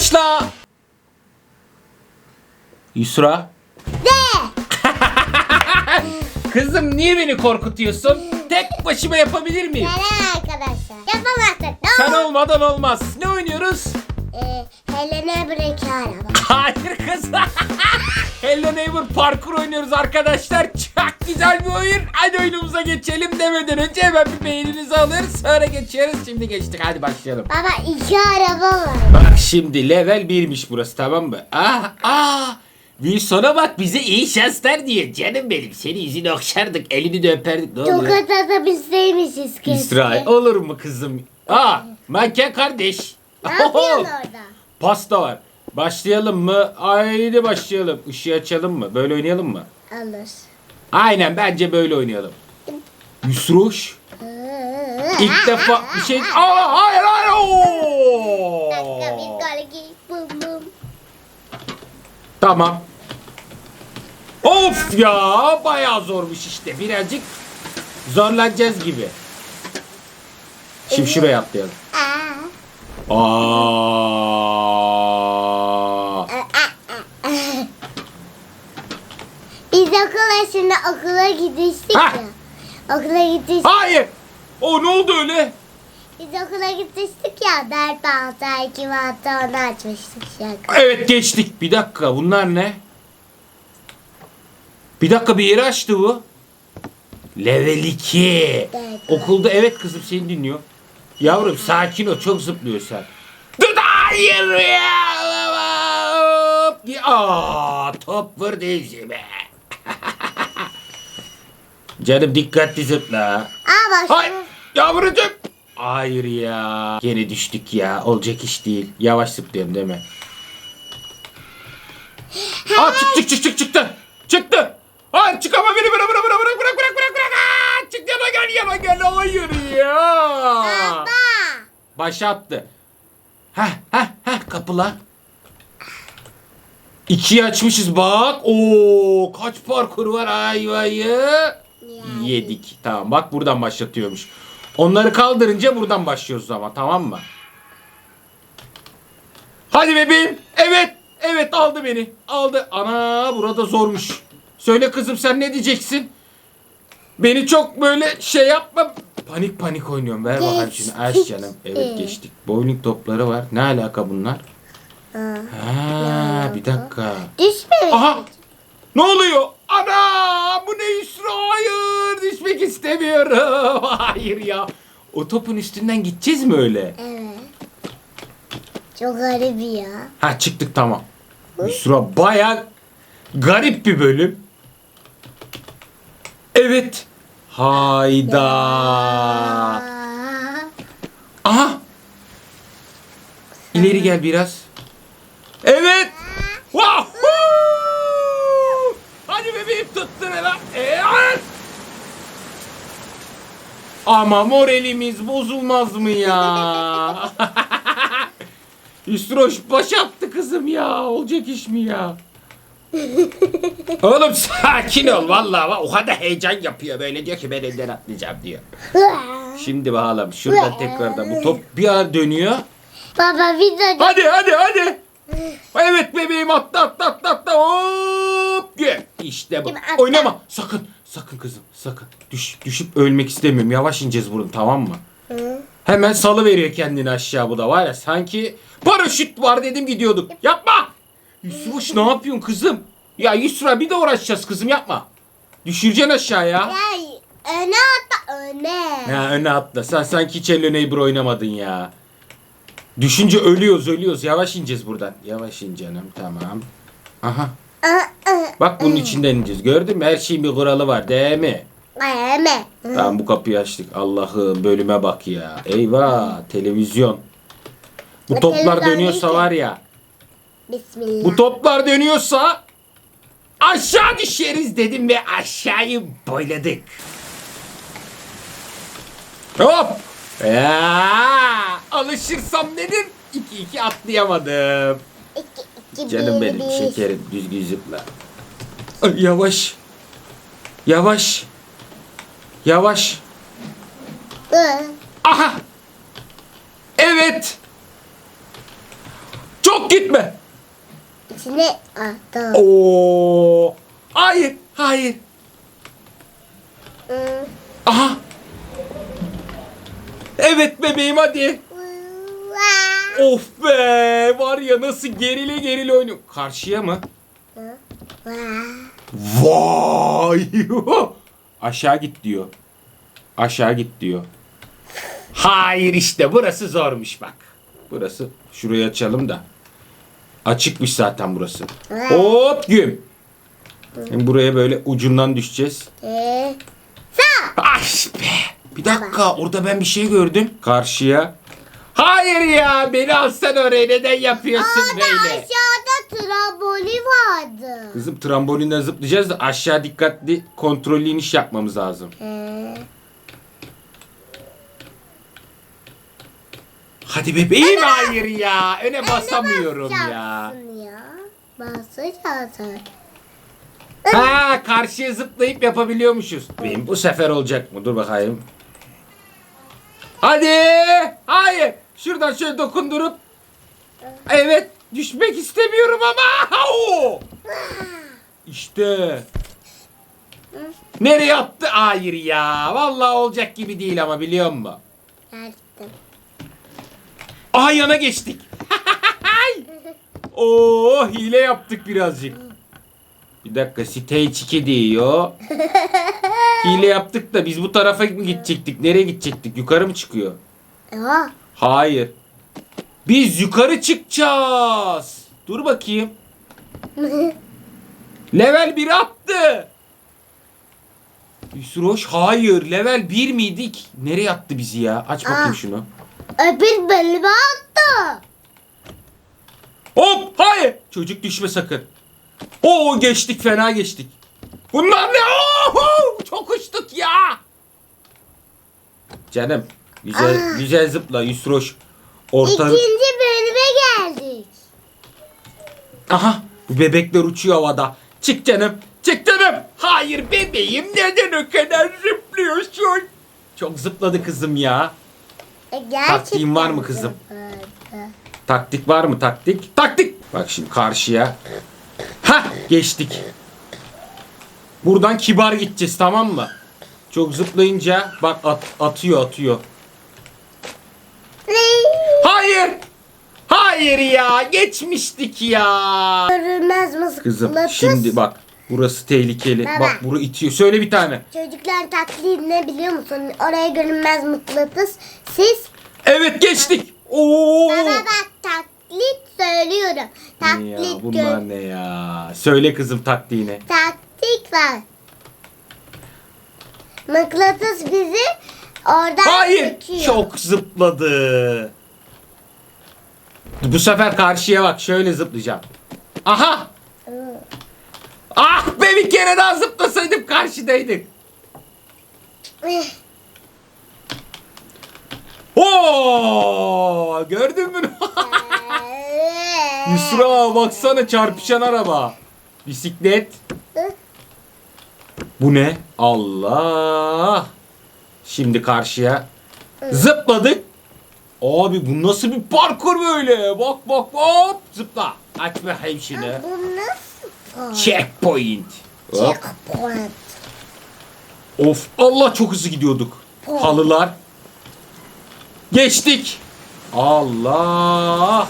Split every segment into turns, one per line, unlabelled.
Başla. Yusra.
De.
Kızım niye beni korkutuyorsun? Tek başıma yapabilir miyim?
Neden arkadaşlar? Yapamazsın. Ne
Sen olmadan olmaz. Ne oynuyoruz?
Ee, Helena Break araba.
Hayır kız. Hello Neighbor parkur oynuyoruz arkadaşlar. Çok güzel bir oyun. Hadi oyunumuza geçelim demeden önce hemen bir beğeninizi alır. Sonra geçiyoruz. Şimdi geçtik. Hadi başlayalım.
Baba iki araba var.
Bak şimdi level 1'miş burası tamam mı? Ah ah. Wilson'a bak bize iyi şanslar diye. Canım benim seni yüzünü okşardık elini de öperdik. Ne
Çok
oluyor?
da bizleymişiz keşke.
İsrail olur mu kızım? Aa manken kardeş.
Ne yapıyorsun orada?
Pasta var. Başlayalım mı? Haydi başlayalım. Işığı açalım mı? Böyle oynayalım mı?
Alır.
Aynen bence böyle oynayalım. Yusroş. İlk defa bir şey... Aa hayır hayır. Oo!
Dakika bir bum bum.
Tamam. Of ya bayağı zormuş işte birazcık zorlanacağız gibi. Şimdi şuraya atlayalım.
Aa.
Aa.
Biz okula şimdi okula gitmiştik
Ha.
ya. Okula gitmiştik.
Hayır. O ne oldu öyle?
Biz okula gitmiştik ya. Dert altı, iki altı onu açmıştık şarkı.
Evet geçtik. Bir dakika bunlar ne? Bir dakika bir yeri açtı bu. Level 2.
Evet.
Okulda evet kızım seni dinliyor. Yavrum sakin ol çok zıplıyor sen. Dur hayır ya. Aa, top vurdu yüzüme. Canım dikkatli zıpla.
Aa bak.
Hayır yavrucuğum. Hayır ya. Gene düştük ya. Olacak iş değil. Yavaş zıplayalım değil mi? Aa çık çık çık çık çıktı. Çıktı. Hayır çık ama beni bırak bırak bırak bırak bırak bırak bırak bırak. Aa, çık yana gel yana gel. Hayır ya.
Baba.
Başa attı. Heh heh heh kapılar. İkiyi açmışız bak. Oo kaç parkur var ayvayı. Yedik. Tamam bak buradan başlatıyormuş. Onları kaldırınca buradan başlıyoruz ama tamam mı? Hadi bebeğim. Evet. Evet aldı beni. Aldı. Ana burada zormuş. Söyle kızım sen ne diyeceksin? Beni çok böyle şey yapma. Panik panik oynuyorum. Ver bakalım şunu. Aç canım. Evet geçtik. Bowling topları var. Ne alaka bunlar? Ha, bir dakika.
Düşmemiş.
Aha! Ne oluyor? Ana! Bu ne Yusra? Hayır! Düşmek istemiyorum. Hayır ya. O topun üstünden gideceğiz mi öyle?
Evet. Çok garip ya.
Ha çıktık tamam. Yusra baya garip bir bölüm. Evet. Hayda. Aha. İleri gel biraz. Evet. Wahoo! Hadi bebeğim tuttun lan. Evet. Ama moralimiz bozulmaz mı ya? Üstroş baş attı kızım ya. Olacak iş mi ya? Oğlum sakin ol vallahi o kadar heyecan yapıyor böyle diyor ki ben elden atlayacağım diyor. Şimdi bakalım şuradan tekrardan bu top bir an dönüyor.
Baba video
Hadi hadi hadi. Evet bebeğim atla atla atla atla hop gel. İşte bu. Oynama sakın sakın kızım sakın. Düş, düşüp ölmek istemiyorum yavaş ineceğiz buradan tamam mı? Hemen salı veriyor kendini aşağı bu da var ya sanki paraşüt var dedim gidiyorduk. Yapma. Yusuf ne yapıyorsun kızım? Ya Yusra bir de uğraşacağız kızım yapma. Düşüreceksin aşağıya.
Ya öne atla öne.
Ya öne atla. Sen sanki hiç Hello Neighbor oynamadın ya. Düşünce ölüyoruz ölüyoruz. Yavaş ineceğiz buradan. Yavaş in canım tamam. Aha. Bak bunun içinden ineceğiz. Gördün mü? Her şeyin bir kuralı var değil mi?
Eme.
Tamam bu kapıyı açtık. Allah'ım bölüme bak ya. Eyvah televizyon. Bu toplar dönüyorsa
değil
var ya.
Bismillah.
Bu toplar dönüyorsa aşağı düşeriz dedim ve aşağıyı boyladık. Hop! Ya, alışırsam dedim. 2 2 atlayamadım.
İki, iki,
Canım
bir,
benim
bir.
şekerim düzgün zıpla. Ay, yavaş. Yavaş. Yavaş. Aha. Evet. Çok gitme.
İçine attım.
Oo. Hayır, hayır.
Hmm.
Aha. Evet bebeğim hadi.
Vaa.
Of be. Var ya nasıl gerile gerile oynuyor. Karşıya mı?
Vaa.
Vay. Aşağı git diyor. Aşağı git diyor. Hayır işte burası zormuş bak. Burası şurayı açalım da. Açıkmış zaten burası. Hop güm. Şimdi buraya böyle ucundan düşeceğiz.
Ee, Sağ.
Ay be. Bir dakika orada ben bir şey gördüm. Karşıya. Hayır ya beni alsan oraya neden yapıyorsun
Orada
böyle?
aşağıda tramboli vardı.
Kızım trambolinden zıplayacağız da aşağı dikkatli kontrollü iniş yapmamız lazım.
Ee,
Hadi bebeğim hayır ya. Öne basamıyorum ya.
ya. Basacaksın.
Ha karşıya zıplayıp yapabiliyormuşuz. Benim bu sefer olacak mı? Dur bakayım. Hadi. Hayır. Şuradan şöyle dokundurup. Evet. Düşmek istemiyorum ama. İşte. Nereye attı? Hayır ya. Vallahi olacak gibi değil ama biliyor musun? Aha yana geçtik. Oo hile yaptık birazcık. Bir dakika stage 2 diyor. hile yaptık da biz bu tarafa mı gidecektik? Nereye gidecektik? Yukarı mı çıkıyor? Hayır. Biz yukarı çıkacağız. Dur bakayım. Level 1 attı. Yusroş hayır. Level 1 miydik? Nereye attı bizi ya? Aç bakayım
Aa.
şunu.
Öpül bölümü attı.
Hop hayır. Çocuk düşme sakın. Oo geçtik fena geçtik. Bunlar ne? Oho, çok uçtuk ya. Canım güzel
Ah.
güzel zıpla Yusroş. Orta...
İkinci bölüme geldik.
Aha bu bebekler uçuyor havada. Çık canım çık canım. Hayır bebeğim neden o kadar zıplıyorsun? Çok zıpladı kızım ya.
E, gerçekten
Taktiğin var mı kızım?
zıpladı.
Taktik var mı taktik? Taktik. Bak şimdi karşıya. Ha geçtik. Buradan kibar gideceğiz tamam mı? Çok zıplayınca bak at, atıyor atıyor. Hayır. Hayır ya geçmiştik ya.
Görünmez mısın?
Kızım şimdi bak burası tehlikeli.
Baba.
Bak buru itiyor. Söyle bir tane.
Çocukların taklidi ne biliyor musun? Oraya görünmez mıknatıs. Siz
Evet geçtik. Oo.
baba bak taklit söylüyorum.
Ne ya
Taklit
bunlar ne ya? Söyle kızım taktiğini.
taktik var. Mıknatıs bizi oradan
Hayır.
çekiyor.
Çok zıpladı. Bu sefer karşıya bak. Şöyle zıplayacağım. Aha. Ah be bir kere daha zıplasaydım karşıdaydık. Oo! Gördün mü? Yusra baksana çarpışan araba. Bisiklet. Bu ne? Allah. Şimdi karşıya. Zıpladık. Abi bu nasıl bir parkur böyle? Bak bak hop zıpla. Aç bakayım şunu.
Bu nasıl?
Checkpoint. Hop.
Checkpoint.
Of Allah çok hızlı gidiyorduk. Halılar. Geçtik. Allah.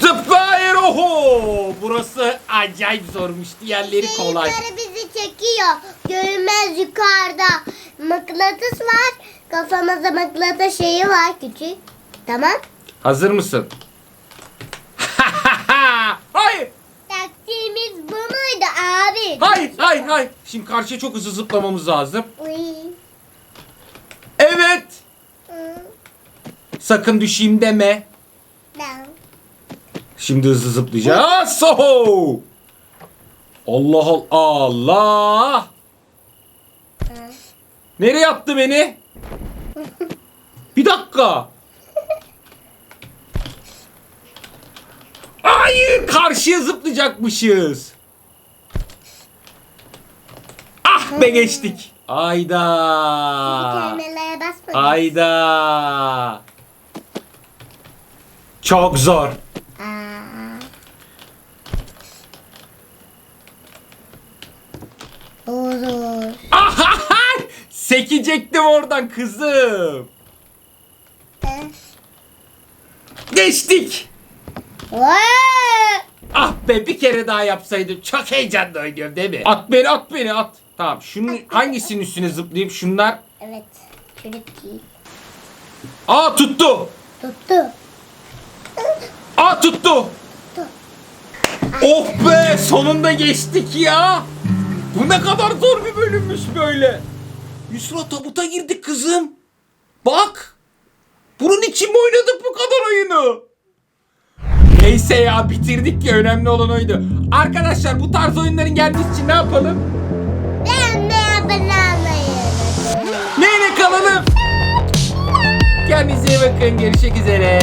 Zıpla hayır oho. Burası acayip zormuş. Diğerleri kolay.
Yukarı bizi çekiyor. Görünmez yukarıda. Mıknatıs var. Kafamızda mıknatıs şeyi var küçük. Tamam.
Hazır mısın? hayır.
Taktiğimiz bu muydu abi?
Hayır. Şimdi karşıya çok hızlı zıplamamız lazım. Evet. Sakın düşeyim deme. Şimdi hızlı zıplayacağız. Soho. Allah Allah. Allah. Nereye attı beni? Bir dakika. Hayır karşıya zıplayacakmışız. Be geçtik. Ayda.
Kelimelere.
Ayda. Çok zor.
Olur.
Ahaha! Sekecektim oradan kızım. Geçtik. Ah be bir kere daha yapsaydım. Çok heyecanlı oynuyorum değil mi? At beni at beni at. Tamam şunun hangisinin üstüne zıplayayım? Şunlar.
Evet. Çocuk değil.
Aa tuttu.
Tuttu.
Aa tuttu. Oh be sonunda geçtik ya. Bu ne kadar zor bir bölümmüş böyle. Yusra tabuta girdik kızım. Bak. Bunun için mi oynadık bu kadar oyunu? Neyse ya bitirdik ya önemli olan oydu. Arkadaşlar bu tarz oyunların gelmesi için ne yapalım? Kalalım? Kendinize bakın. Görüşmek üzere.